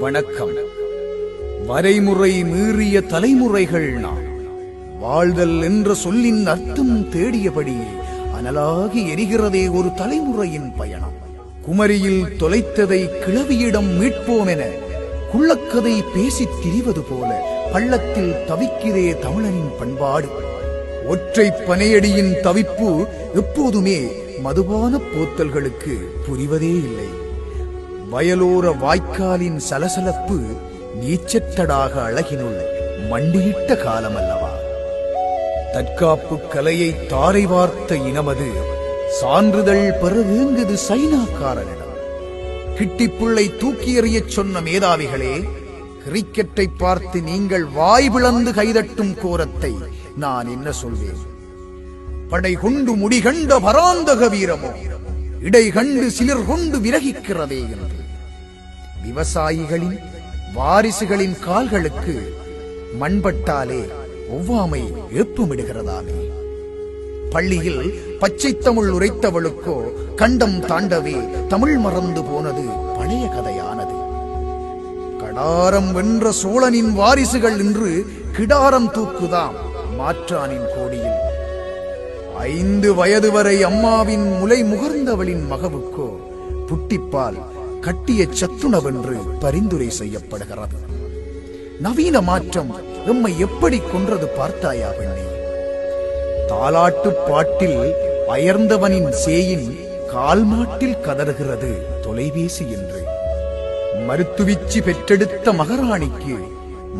வணக்கம். வரைமுறை மீறிய தலைமுறைகள் நாம் வாழ்தல் என்ற சொல்லின் அர்த்தம் தேடியபடி அனலாகி எரிகிறதே ஒரு தலைமுறையின் பயணம். குமரியில் தொலைத்ததை கிளவியிடம் மீட்போம் என குள்ளக்கதை பேசித் திரிவது போல பள்ளத்தில் தவிக்கிறே தமிழனின் பண்பாடு. ஒற்றை பனையடியின் தவிப்பு எப்போதுமே மதுபான போத்தல்களுக்கு புரிவதே இல்லை. வயலோர வாய்க்காலின் சலசலப்பு நீச்சத்தடாக அழகினுள் மண்டியிட்ட காலமல்லவா? தற்காப்பு கலையை தாரை வார்த்த இனமது சான்றிதழ் பெற வேங்குது சைனாக்காரனிடம். கிட்டிப்புள்ளை தூக்கி எறியச் சொன்ன மேதாவிகளே கிரிக்கெட்டை பார்த்து நீங்கள் வாய் பிளந்து கைதட்டும் கோரத்தை நான் என்ன சொல்வேன்? படை கொண்டு முடிகண்ட பராந்தக வீரமோ இடை கண்டு சிலர் கொண்டு விலகிக்கிறதே என்று. விவசாயிகளின் வாரிசுகளின் கால்களுக்கு மண்பட்டாலே ஒவ்வாமை ஏப்பமிடுகிறதாமே பள்ளியில் பச்சை தமிழ் உரைத்தவளுக்கோ கண்டம் தாண்டவே தமிழ் மறந்து போனது பழைய கதையானது. கடாரம் வென்ற சோழனின் வாரிசுகள் என்று கிடாரம் தூக்குதாம் மாற்றானின் கோடி ஐந்து வயது வரை அம்மாவின் முலை முகர்ந்தவளின் மகவுக்கோ புட்டிப்பால் கட்டிய சத்துணவென்று பரிந்துரை செய்யப்படுகிறது. நவீன மாற்றம் எம்மை எப்படி கொன்றது பார்த்தாயா பெண்ணே? தாலாட்டு பாட்டில் அயர்ந்தவனின் சேயின் கால் மாட்டில் கதறுகிறது தொலைபேசி என்று. மருத்துவிச்சி பெற்றெடுத்த மகாராணிக்கு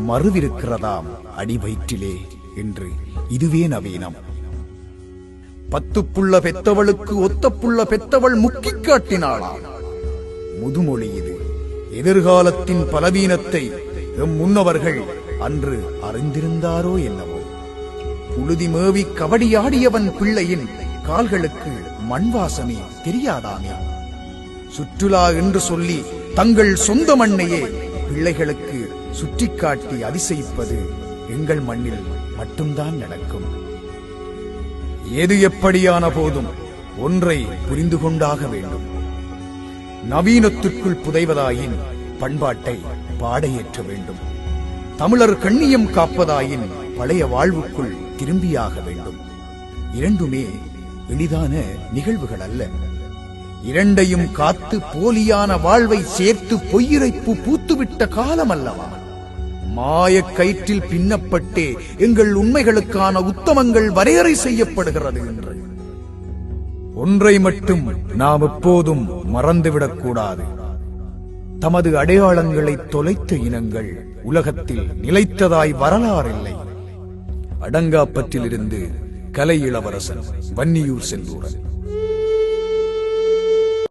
மறுவிருக்கிறதாம் அடி வயிற்றிலே என்று. இதுவே நவீனம். பத்து புள்ள பெத்தவளுக்கு ஒத்த புள்ள பெத்தவள் முக்கி காட்டினாளாம் முதுமொழி இது. எதிர்காலத்தின் பலவீனத்தை எம் முன்னவர்கள் அன்று அறிந்திருந்தாரோ என்னவோ. புழுதி மேவி கபடியாடியவன் பிள்ளையின் கால்களுக்கு மண் வாசமே தெரியாதாமே. சுற்றுலா என்று சொல்லி தங்கள் சொந்த மண்ணையே பிள்ளைகளுக்கு சுட்டிக்காட்டி அதிசயிப்பது எங்கள் மண்ணில் மட்டும்தான் நடக்கும். எது எப்படியான போதும் ஒன்றை புரிந்து கொண்டாக வேண்டும். நவீனத்திற்குள் புதைவதாயின் பண்பாட்டை பாடையேற்ற வேண்டும். தமிழர் கண்ணியம் காப்பதாயின் பழைய வாழ்வுக்குள் திரும்பியாக வேண்டும். இரண்டுமே எளிதான நிகழ்வுகள் அல்ல. இரண்டையும் காத்து போலியான வாழ்வை சேர்த்து பொய்யிரைப்பு பூத்துவிட்ட காலம் அல்லவா மாயக் கயிற்றில் பின்னப்பட்டே எங்கள் உண்மைகளுக்கான உத்தமங்கள் வரையறை செய்யப்படுகிறது என்று. ஒன்றை மட்டும் நாம் எப்போதும் மறந்துவிடக் கூடாது. தமது அடையாளங்களை தொலைத்த இனங்கள் உலகத்தில் நிலைத்ததாய் வரலாறில்லை. அடங்காப்பற்றிலிருந்து கலை இளவரசன் வன்னியூர் செந்தூரன்